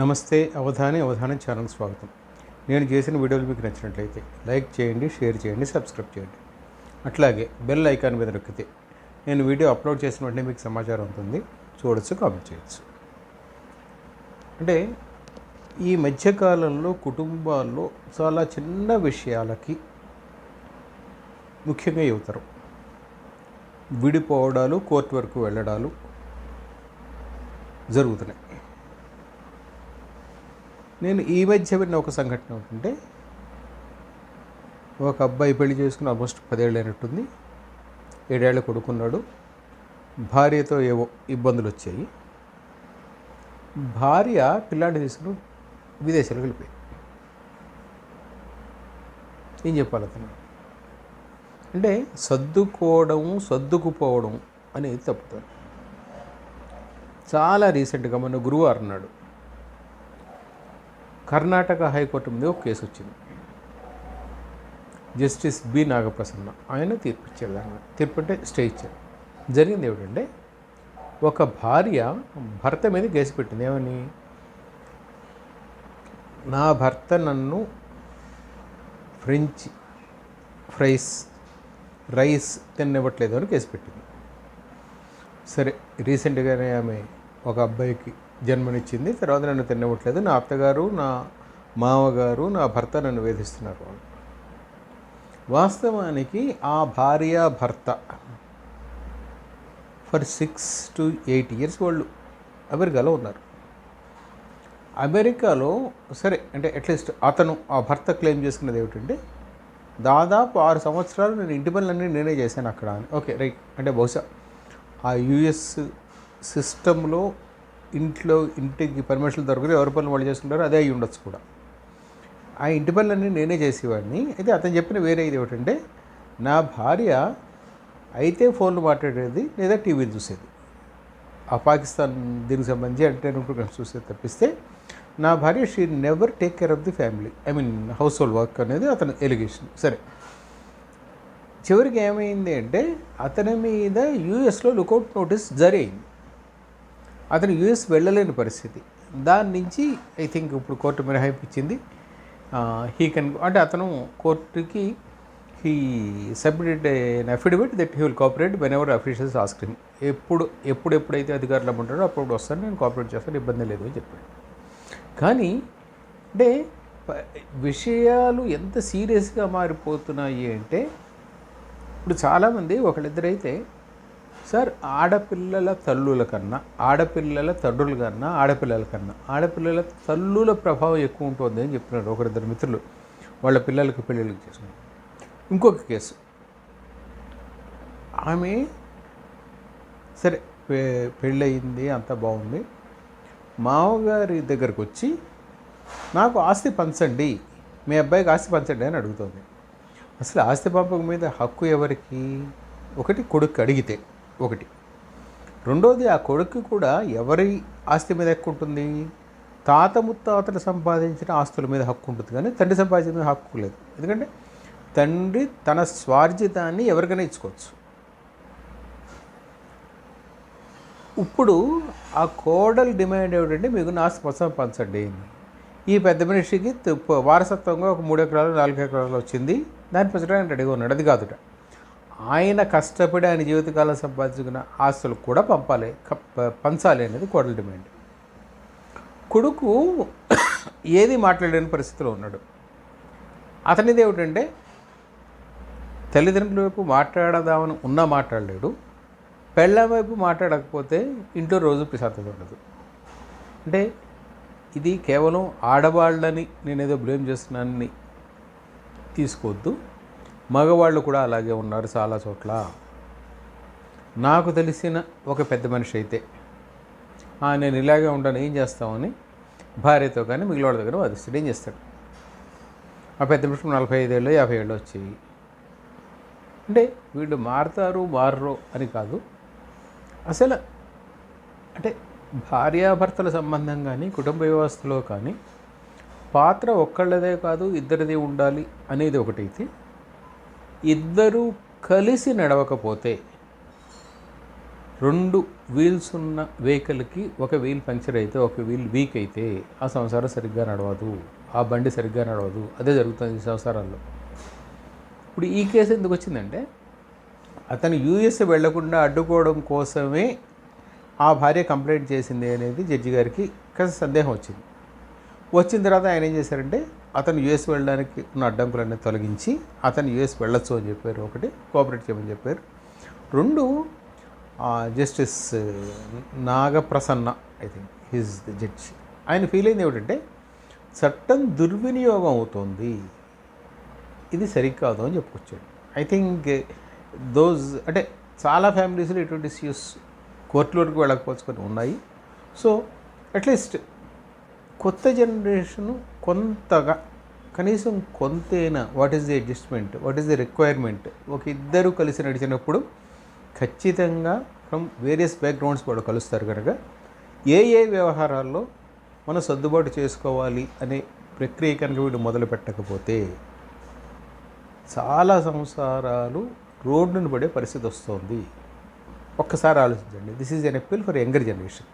నమస్తే అవధాని అవధానం ఛానల్ స్వాగతం. నేను చేసిన వీడియోలు మీకు నచ్చినట్లయితే లైక్ చేయండి షేర్ చేయండి సబ్స్క్రైబ్ చేయండి. అట్లాగే బెల్ ఐకాన్ మీద నొక్కితే నేను వీడియో అప్లోడ్ చేసిన వెంటనే మీకు సమాచారం ఉంటుంది. చూడొచ్చు కామెంట్ చేయొచ్చు. అంటే ఈ మధ్యకాలంలో కుటుంబాల్లో చాలా చిన్న విషయాలకి ముఖ్యంగా యువతరం. విడిపోవడాలు కోర్టు వరకు వెళ్ళడాలు జరుగుతున్నాయి. నేను ఈ మధ్య విన్న ఒక సంఘటన ఏంటంటే ఒక అబ్బాయి పెళ్ళి చేసుకుని ఆల్మోస్ట్ పదేళ్ళు అయినట్టుంది. ఏడేళ్ళ కొడుకున్నాడు. భార్యతో ఏవో ఇబ్బందులు వచ్చాయి. భార్య పిల్లాడి తీసుకుని విదేశాలకు వెళ్ళిపోయి ఏం చెప్పాలి అతను? అంటే సర్దుకోవడం సర్దుకుపోవడం అనేది తప్పుతారు చాలా రీసెంట్గా మొన్న గురువారం నాడు కర్ణాటక హైకోర్టు మీద ఒక కేసు వచ్చింది. జస్టిస్ బి నాగప్రసన్న ఆయన తీర్పు ఇచ్చారు దాని తీర్పు అంటే స్టే ఇచ్చారు. జరిగింది ఏమిటంటే ఒక భార్య భర్త మీద కేసు పెట్టింది. ఏమని? నా భర్త నన్ను ఫ్రెంచ్ ఫ్రైస్ రైస్ తినివ్వట్లేదు అని కేసు పెట్టింది. సరే రీసెంట్గానే ఆమె ఒక అబ్బాయికి జన్మనిచ్చింది. తర్వాత నన్ను తినవట్లేదు నా అత్తగారు నా మామగారు నా భర్త నన్ను వేధిస్తున్నారు. వాళ్ళు వాస్తవానికి ఆ భార్య భర్త for six to eight years వాళ్ళు అమెరికాలో ఉన్నారు. అమెరికాలో సరే అంటే అట్లీస్ట్ అతను ఆ భర్త క్లెయిమ్ చేసుకున్నది ఏమిటంటే దాదాపు ఆరు సంవత్సరాలు నేను ఇంటి పనులన్నీ నేనే చేశాను అక్కడ. అని ఓకే రైట్. అంటే బహుశా ఆ యుఎస్ సిస్టంలో ఇంట్లో ఇంటికి పర్మిషన్లు దొరకదు ఎవరి పనులు వాళ్ళు చేసుకుంటారో అదే అయి ఉండొచ్చు కూడా. ఆ ఇంటి పనులన్నీ నేనే చేసేవాడిని. అయితే అతను చెప్పిన వేరే ఇది ఏమిటంటే నా భార్య అయితే ఫోన్లు మాట్లాడేది లేదా టీవీలు చూసేది. ఆ పాకిస్తాన్ దీనికి సంబంధించి ఎంటర్టైన్మెంట్ ప్రోగ్రామ్స్ చూసేది తప్పిస్తే నా భార్య she never take care of the family I mean household work అనేది అతను ఎలిగేషన్ సరే. చివరికి ఏమైంది అంటే అతని మీద యూఎస్లో లుకౌట్ నోటీస్ జరిగింది. అతను యూఎస్ వెళ్ళలేని పరిస్థితి. దాని నుంచి ఐ థింక్ ఇప్పుడు కోర్టు మినహాయింపు ఇచ్చింది. హీ కెన్ అంటే అతను కోర్టుకి he submitted an affidavit that he will cooperate whenever officials ask him ఎప్పుడు ఎప్పుడు ఎప్పుడైతే అధికారులు ఉంటాడో అప్పుడు వస్తాను నేను కోఆపరేట్ చేస్తాను ఇబ్బంది లేదు అని చెప్పాడు. కానీ అంటే విషయాలు ఎంత సీరియస్గా మారిపోతున్నాయి అంటే ఇప్పుడు చాలామంది ఒకళ్ళిద్దరైతే సార్ ఆడపిల్లల తల్లుల కన్నా ఆడపిల్లల తండ్రుల కన్నా ఆడపిల్లల కన్నా ఆడపిల్లల తల్లుల ప్రభావం ఎక్కువ ఉంటుంది అని చెప్తున్నారు ఒకరిద్దరు మిత్రులు. వాళ్ళ పిల్లలకు పెళ్ళిళ్ళకి చేసుకున్నారు. ఇంకొక కేసు. ఆమె సరే పెళ్ళయింది అంతా బాగుంది. మామగారి దగ్గరకు వచ్చి నాకు ఆస్తి పంచండి మీ అబ్బాయికి ఆస్తి పంచండి అని అడుగుతుంది. అసలు ఆస్తి పంపకం మీద హక్కు ఎవరికి? ఒకటి కొడుకు అడిగితే. ఒకటి. రెండోది ఆ కొడుకు కూడా ఎవరి ఆస్తి మీద హక్కు ఉంటుంది? తాత ముత్తాతలు సంపాదించిన ఆస్తుల మీద హక్కు ఉంటుంది కానీ తండ్రి సంపాదించిన మీద హక్కు లేదు. ఎందుకంటే తండ్రి తన స్వార్జితాన్ని ఎవరికైనా ఇచ్చుకోవచ్చు. ఇప్పుడు ఆ కోడలు డిమాండ్ ఏమిటంటే మీకు నాస్తి మొత్తం పంచండి. ఈ పెద్ద మనిషికి వారసత్వంగా ఒక మూడు ఎకరాలు నాలుగు ఎకరాలు వచ్చింది. దాన్ని పెంచడానికి రెడీగా ఉన్నాడు. అది కాదుట. ఆయన కష్టపడి ఆయన జీవితకాలం సంపాదించుకున్న ఆస్తులు కూడా పంపాలి. పంచాలి అనేది కోడల డిమాండ్. కొడుకు ఏది మాట్లాడలేని పరిస్థితిలో ఉన్నాడు. అతనిది ఏమిటంటే తల్లిదండ్రుల వైపు మాట్లాడదామని ఉన్నా మాట్లాడలేడు. పెళ్ళాం వైపు మాట్లాడకపోతే ఇంట్లో రోజు ప్రశాంతత ఉండదు. అంటే ఇది కేవలం ఆడవాళ్ళని నేనేదో బ్లేమ్ చేస్తున్నానని తీసుకోవద్దు. మగవాళ్ళు కూడా అలాగే ఉన్నారు చాలా చోట్ల. నాకు తెలిసిన ఒక పెద్ద మనిషి అయితే "ఆ, నేను ఇలాగే ఉంటాను ఏం చేస్తామని భార్యతో కానీ మిగిలిన వాళ్ళ దగ్గర వాదిస్తాడు. ఏం చేస్తాడు? ఆ పెద్ద మనిషి నలభై ఐదేళ్ళు యాభై ఏళ్ళు వచ్చాయి అంటే వీళ్ళు మారుతారు మారరు అని కాదు. అసలు అంటే భార్యాభర్తల సంబంధం కానీ కుటుంబ వ్యవస్థలో కానీ పాత్ర ఒక్కళ్ళదే కాదు ఇద్దరిది ఉండాలి అనేది ఒకటైతే ఇద్దరూ కలిసి నడవకపోతే రెండు వీల్స్ ఉన్న వెహికల్కి ఒక వీల్ పంక్చర్ అయితే ఒక వీల్ వీక్ అయితే ఆ సంసారం సరిగ్గా నడవదు. ఆ బండి సరిగ్గా నడవదు. అదే జరుగుతుంది ఈ సంసారాల్లో. ఇప్పుడు ఈ కేసు ఎందుకు వచ్చిందంటే అతను యూఎస్ వెళ్ళకుండా అడ్డుకోవడం కోసమే ఆ భార్య కంప్లైంట్ చేసింది అనేది జడ్జి గారికి కాస్త సందేహం వచ్చింది. వచ్చిన తర్వాత ఆయన ఏం చేశారంటే అతను యూఎస్ వెళ్ళడానికి ఉన్న అడ్డంకులన్నీ తొలగించి అతను యూఎస్ వెళ్ళొచ్చు అని చెప్పారు. ఒకటి కోఆపరేట్ చేయమని చెప్పారు. రెండు justice Nagaprasanna I think he's the judge ఆయన ఫీల్ అయింది ఏమిటంటే చట్టం దుర్వినియోగం అవుతోంది. ఇది సరికాదు అని చెప్పుకొచ్చాడు. ఐ థింక్ దోస్ అంటే చాలా ఫ్యామిలీస్లో ఇటువంటి ఇష్యూస్ కోర్టులోకి వెళ్ళకపోవచ్చు ఉన్నాయి. సో అట్లీస్ట్ కొత్త జనరేషను కొంతగా కనీసం కొంతైనా what is the adjustment what is the requirement ఒక ఇద్దరు కలిసి నడిచినప్పుడు ఖచ్చితంగా ఫ్రమ్ వేరియస్ బ్యాక్గ్రౌండ్స్ వాళ్ళు కలుస్తారు కనుక ఏ ఏ వ్యవహారాల్లో మనం సర్దుబాటు చేసుకోవాలి అనే ప్రక్రియ కనుక వీడు మొదలు పెట్టకపోతే చాలా సంసారాలు రోడ్డును పడే పరిస్థితి వస్తుంది. ఒక్కసారి ఆలోచించండి. This is an appeal for younger generation